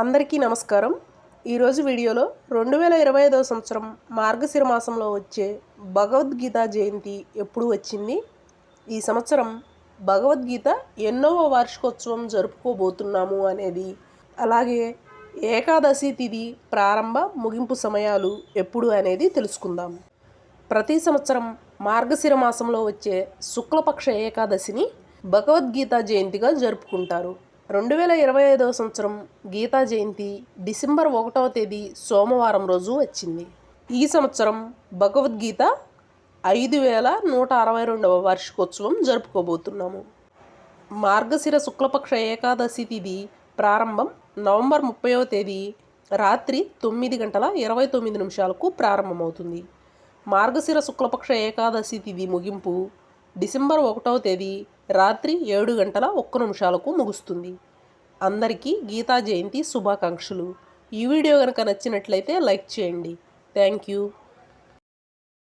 అందరికీ నమస్కారం. ఈరోజు వీడియోలో రెండు వేల ఇరవై ఐదవ సంవత్సరం మార్గశిర మాసంలో వచ్చే భగవద్గీత జయంతి ఎప్పుడు వచ్చింది? ఈ సంవత్సరం భగవద్గీత ఎన్నవ వార్షికోత్సవం జరుపుకోబోతున్నాము అనేది అలాగే ఏకాదశి తిథి ప్రారంభ ముగింపు సమయాలు ఎప్పుడు అనేది తెలుసుకుందాం. ప్రతి సంవత్సరం మార్గశిర మాసంలో వచ్చే శుక్లపక్ష ఏకాదశిని భగవద్గీత జయంతిగా జరుపుకుంటారు. రెండు వేల ఇరవై ఐదవ సంవత్సరం గీతా జయంతి డిసెంబర్ ఒకటవ తేదీ సోమవారం రోజు వచ్చింది. ఈ సంవత్సరం భగవద్గీత ఐదు వేల నూట అరవై రెండవ వార్షికోత్సవం జరుపుకోబోతున్నాము. మార్గశిర శుక్లపక్ష ఏకాదశి తిథి ప్రారంభం నవంబర్ ముప్పైవ తేదీ రాత్రి తొమ్మిది గంటల ఇరవై తొమ్మిది నిమిషాలకు ప్రారంభమవుతుంది. మార్గశిర శుక్లపక్ష ఏకాదశి తిథి ముగింపు డిసెంబర్ ఒకటవ తేదీ రాత్రి ఏడు గంటల ఒక్క నిమిషాలకు ముగుస్తుంది. అందరికీ గీతా జయంతి శుభాకాంక్షలు. ఈ వీడియో కనుక నచ్చినట్లయితే లైక్ చేయండి. Thank you.